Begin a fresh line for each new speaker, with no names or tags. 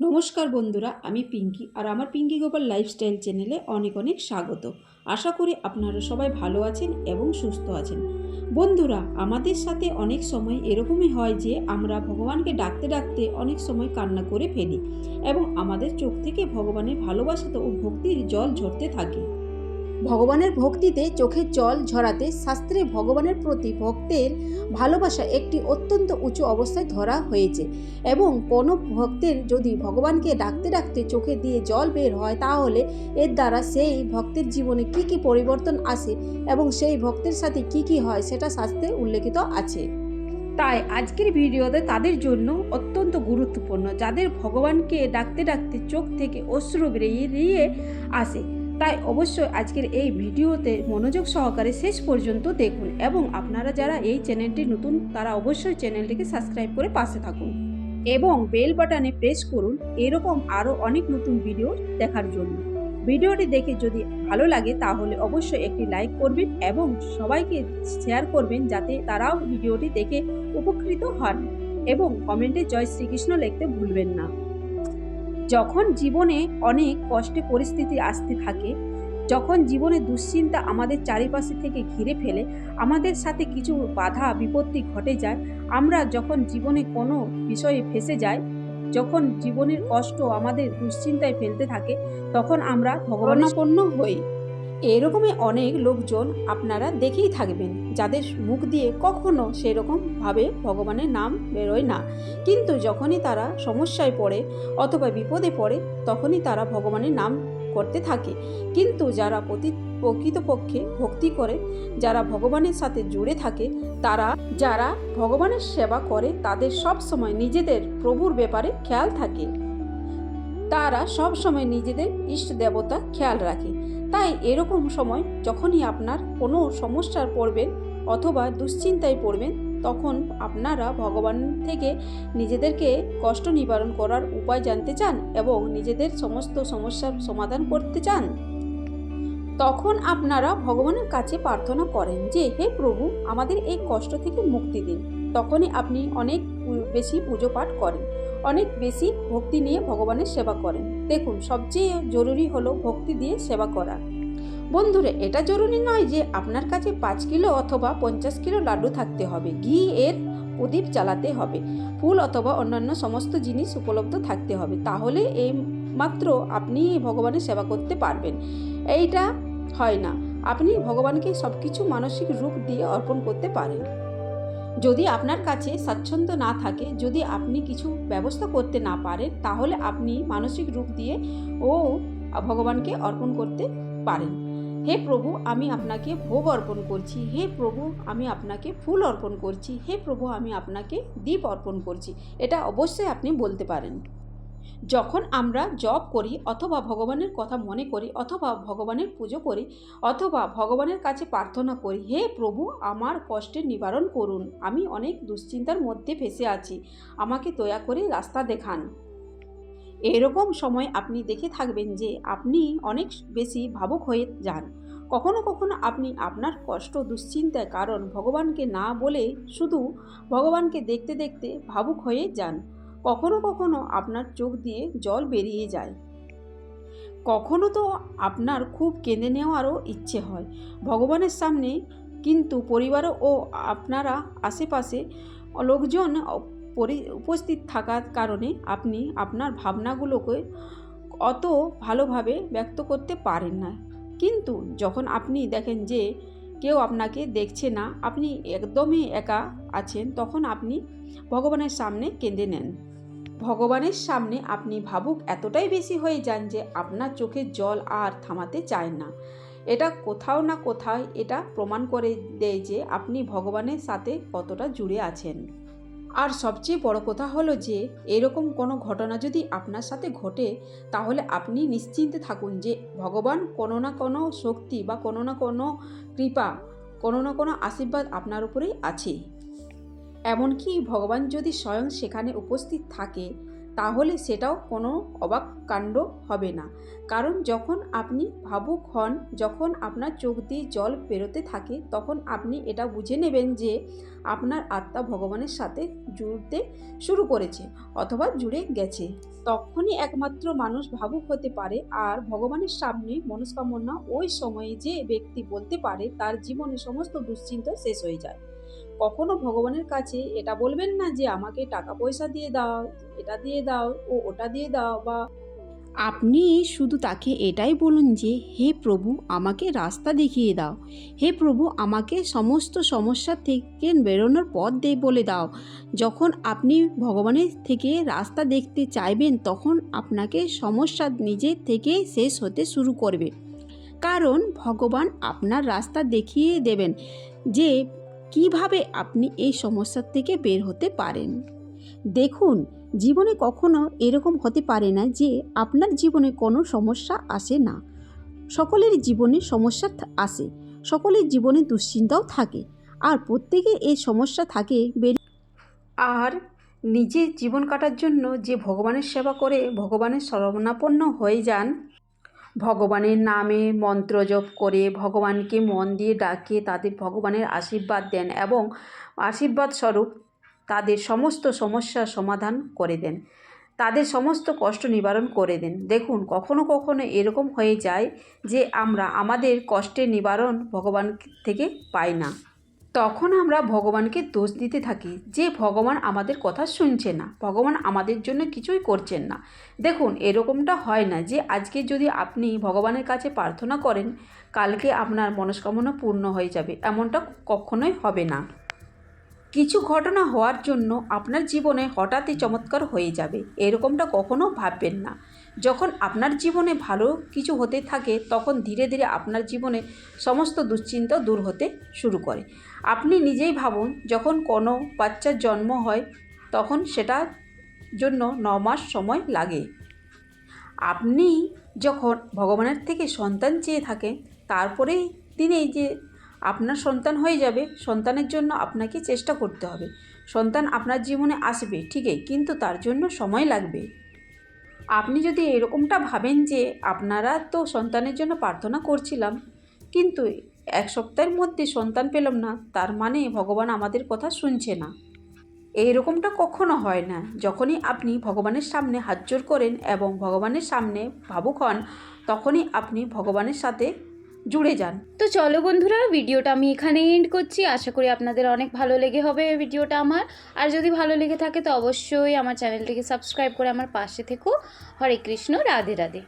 নমস্কার বন্ধুরা, আমি পিঙ্কি আর আমার পিঙ্কি গোপাল লাইফস্টাইল চ্যানেলে অনেক অনেক স্বাগত। আশা করি আপনারা সবাই ভালো আছেন এবং সুস্থ আছেন। বন্ধুরা, আমাদের সাথে অনেক সময় এরকমই হয় যে আমরা ভগবানকে ডাকতে ডাকতে অনেক সময় কান্না করে ফেলি এবং আমাদের চোখ থেকে ভগবানের ভালোবাসা তো ও ভক্তির জল ঝরতে থাকে। ভগবানের ভক্তিতে চোখের জল ঝরাতে শাস্ত্রে ভগবানের প্রতি ভক্তের ভালোবাসা একটি অত্যন্ত উঁচু অবস্থায় ধরা হয়েছে। এবং কোনো ভক্তের যদি ভগবানকে ডাকতে ডাকতে চোখে দিয়ে জল বের হয়, তাহলে এর দ্বারা সেই ভক্তের জীবনে কি কি পরিবর্তন আসে এবং সেই ভক্তের সাথে কি কি হয়, সেটা শাস্ত্রে উল্লেখিত আছে। তাই আজকের ভিডিওতে তাদের জন্য অত্যন্ত গুরুত্বপূর্ণ, যাদের ভগবানকে ডাকতে ডাকতে চোখ থেকে অশ্রু বেরিয়ে আসে। তাই অবশ্যই আজকের এই ভিডিওতে মনোযোগ সহকারে শেষ পর্যন্ত দেখুন এবং আপনারা যারা এই চ্যানেলটি নতুন, তারা অবশ্যই চ্যানেলটিকে সাবস্ক্রাইব করে পাশে থাকুন এবং বেল বাটনে প্রেস করুন এরকম আরও অনেক নতুন ভিডিও দেখার জন্য। ভিডিওটি দেখে যদি ভালো লাগে তাহলে অবশ্যই একটি লাইক করবেন এবং সবাইকে শেয়ার করবেন যাতে তারাও ভিডিওটি দেখে উপকৃত হন এবং কমেন্টে জয় শ্রীকৃষ্ণ লিখতে ভুলবেন না। যখন জীবনে অনেক কষ্টে পরিস্থিতি আসতে থাকে যখন জীবনে দুশ্চিন্তা আমাদের চারিপাশে থেকে ঘিরে ফেলে আমাদের সাথে কিছু বাধা বিপত্তি ঘটে যায় আমরা যখন জীবনে কোনো বিষয়ে ফেসে যাই যখন জীবনের কষ্ট আমাদের দুশ্চিন্তায় ফেলতে থাকে তখন আমরা ভগবানাপন্ন হই। এরকমই অনেক লোকজন আপনারা দেখেই থাকবেন, যাদের মুখ দিয়ে কখনো সেরকমভাবে ভগবানের নাম বেরোয় না। কিন্তু যখনই তারা সমস্যায় পড়ে অথবা বিপদে পড়ে, তখনই তারা ভগবানের নাম করতে থাকে। কিন্তু যারা প্রতি, প্রকৃতপক্ষে ভক্তি করে, যারা ভগবানের সাথে জুড়ে থাকে, তারা, যারা ভগবানের সেবা করে, তাদের সব সময় নিজেদের প্রভুর ব্যাপারে খেয়াল থাকে। তারা সব সময় নিজেদের ইষ্ট দেবতা খেয়াল রাখে। তাই এরকম সময় যখনই আপনার কোনো সমস্যার পড়বেন অথবা দুশ্চিন্তায় পড়বেন, তখন আপনারা ভগবান থেকে নিজেদেরকে কষ্ট নিবারণ করার উপায় জানতে চান এবং নিজেদের সমস্ত সমস্যার সমাধান করতে চান। তখন আপনারা ভগবানের কাছে প্রার্থনা করেন যে, হে প্রভু, আমাদের এই কষ্ট থেকে মুক্তি দিন। তখনই আপনি অনেক বেশি পুজো পাঠ করেন, অনেক বেশি ভক্তি নিয়ে ভগবানের সেবা করেন। দেখুন, সবচেয়ে জরুরি হলো ভক্তি দিয়ে সেবা করা। বন্ধুরা, এটা জরুরি নয় যে আপনার কাছে পাঁচ কিলো অথবা পঞ্চাশ কিলো লাড্ডু থাকতে হবে। ঘি এর প্রদীপ জ্বালাতে হবে। ফুল অথবা অন্যান্য সমস্ত জিনিস উপলব্ধ থাকতে হবে। তাহলে এই মাত্র আপনি ভগবানের সেবা করতে পারবেন। এইটা হয় না। আপনি ভগবানকে সব কিছু মানসিক রূপ দিয়ে অর্পণ করতে পারেন। যদি আপনার কাছে স্বাচ্ছন্দ্য না থাকে, যদি আপনি কিছু ব্যবস্থা করতে না পারেন, তাহলে আপনি মানসিক রূপ দিয়ে ও ভগবানকে অর্পণ করতে পারেন। হে প্রভু, আমি আপনাকে ভোগ অর্পণ করছি। হে প্রভু, আমি আপনাকে ফুল অর্পণ করছি। হে প্রভু, আমি আপনাকে দীপ অর্পণ করছি। এটা অবশ্যই আপনি বলতে পারেন। যখন আমরা জপ করি অথবা ভগবানের কথা মনে করি অথবা ভগবানের পুজো করি অথবা ভগবানের কাছে প্রার্থনা করি, হে প্রভু, আমার কষ্টের নিবারণ করুন। আমি অনেক দুশ্চিন্তার মধ্যে ফেসে আছি। আমাকে দয়া করে রাস্তা দেখান এরকম সময় আপনি দেখে থাকবেন যে আপনি অনেক বেশি ভাবুক হয়ে যান। কখনো কখনো আপনি আপনার কষ্ট, দুশ্চিন্তার কারণ ভগবানকে না বলে শুধু ভগবানকে দেখতে দেখতে ভাবুক হয়ে যান। কখনো কখনো আপনার চোখ দিয়ে জল বেরিয়ে যায়। কখনো তো আপনার খুব কেঁদে নেওয়ারও ইচ্ছে হয়। ভগবানের সামনে কিন্তু পরিবারও ও আপনারা আশেপাশে লোকজন উপস্থিত থাকার কারণে আপনি আপনার ভাবনাগুলোকে অত ভালোভাবে ব্যক্ত করতে পারেন না। কিন্তু যখন আপনি দেখেন যে কেউ আপনাকে দেখছে না, আপনি একদমই একা আছেন, তখন আপনি ভগবানের সামনে কেঁদে নেন। ভগবানের সামনে আপনি ভাবুক এতটাই বেশি হয়ে যান যে আপনার চোখের জল আর থামাতে চায় না। এটা কোথাও না কোথায় এটা প্রমাণ করে দেয় যে আপনি ভগবানের সাথে কতটা জুড়ে আছেন। আর সবচেয়ে বড় কথা হলো যে এরকম কোনো ঘটনা যদি আপনার সাথে ঘটে, তাহলে আপনি নিশ্চিন্তে থাকুন যে ভগবান কোনো না কোনো শক্তি বা কোনো না কোনো কৃপা, কোনো না কোনো আশীর্বাদ আপনার উপরেই আছে। এমনকি ভগবান যদি স্বয়ং সেখানে উপস্থিত থাকে, তাহলে সেটাও কোনো অবাক কাণ্ড হবে না। কারণ যখন আপনি ভাবুক হন, যখন আপনার চোখ দিয়ে জল বেরোতে থাকে, তখন আপনি এটা বুঝে নেবেন যে আপনার আত্মা ভগবানের সাথে জুড়তে শুরু করেছে অথবা জুড়ে গেছে। তখনই একমাত্র মানুষ ভাবুক হতে পারে আর ভগবানের সামনে মনস্কামনা ওই সময়ে যে ব্যক্তি বলতে পারে, তার জীবনে সমস্ত দুশ্চিন্তা শেষ হয়ে যায়। কখনো ভগবানের কাছে এটা বলবেন না যে আমাকে টাকা পয়সা দিয়ে দাও, এটা দিয়ে দাও, ও ওটা দিয়ে দাও বা আপনি শুধু তাকে এটাই বলুন যে, হে প্রভু, আমাকে রাস্তা দেখিয়ে দাও। হে প্রভু, আমাকে সমস্ত সমস্যা থেকে বেরোনোর পথ দিয়ে বলে দাও। যখন আপনি ভগবানের থেকে রাস্তা দেখতে চাইবেন, তখন আপনাকে সমস্যা নিজে থেকে শেষ হতে শুরু করবে। কারণ ভগবান আপনার রাস্তা দেখিয়ে দেবেন যে কীভাবে আপনি এই সমস্যার থেকে বের হতে পারেন? দেখুন, জীবনে কখনো এরকম হতে পারে না যে আপনার জীবনে কোনো সমস্যা আসে না। সকলের জীবনে সমস্যা আসে। সকলের জীবনে দুশ্চিন্তাও থাকে। আর প্রত্যেকের এই সমস্যা থাকে আর নিজের জীবন কাটার জন্য যে ভগবানের সেবা করে ভগবানের শরণাপন্ন হয়ে যান ভগবানের নামে মন্ত্র জপ করে ভগবানকে মন দিয়ে ডাকে তাদের ভগবানের আশীর্বাদ দেন এবং আশীর্বাদ স্বরূপ তাদের সমস্ত সমস্যার সমাধান করে দেন। তাদের সমস্ত কষ্ট নিবারণ করে দেন। দেখুন, কখনো কখনো এরকম হয়ে যায় যে আমরা আমাদের কষ্টের নিবারণ ভগবান থেকে পাই না। তখন আমরা ভগবানকে দোষ দিতে থাকি যে ভগবান আমাদের কথা শুনছে না। ভগবান আমাদের জন্য কিছুই করছেন না। দেখুন, এরকমটা হয় না যে আজকে যদি আপনি ভগবানের কাছে প্রার্থনা করেন, কালকে আপনার মনস্কামনা পূর্ণ হয়ে যাবে, এমনটা কখনোই হবে না। কিছু ঘটনা হওয়ার জন্য আপনার জীবনে হঠাৎই চমৎকার হয়ে যাবে, এরকমটা কখনো ভাববেন না। যখন আপনার জীবনে ভালো কিছু হতে থাকে, তখন ধীরে ধীরে আপনার জীবনে সমস্ত দুশ্চিন্তা দূর হতে শুরু করে। আপনি নিজেই ভাবুন, যখন কোনো বাচ্চার জন্ম হয়, তখন সেটার জন্য ন মাস সময় লাগে। আপনি যখন ভগবানের থেকে সন্তান চেয়ে থাকেন, তারপরেই তিনি যে আপনার সন্তান হয়ে যাবে, সন্তানের জন্য আপনাকে চেষ্টা করতে হবে। সন্তান আপনার জীবনে আসবে, ঠিকই, কিন্তু তার জন্য সময় লাগবে। আপনি যদি এরকমটা ভাবেন যে আপনারা তো সন্তানের জন্য প্রার্থনা করছিলাম, কিন্তু এক সপ্তাহের মধ্যে সন্তান পেলাম না, তার মানে ভগবান আমাদের কথা শুনছে না। এইরকমটা কখনো হয় না। যখনই আপনি ভগবানের সামনে হাত করেন এবং ভগবানের সামনে ভাবুক হন, তখনই আপনি ভগবানের সাথে জুড়ে যান।
তো চলো বন্ধুরা, ভিডিওটা আমি এখানে এন্ড করছি। আশা করি আপনাদের অনেক ভালো লেগে হবে ভিডিওটা আমার। আর যদি ভালো লেগে থাকে তো অবশ্যই আমার চ্যানেলটিকে সাবস্ক্রাইব করে আমার পাশে থেকো। হরে কৃষ্ণ, রাধে রাধে।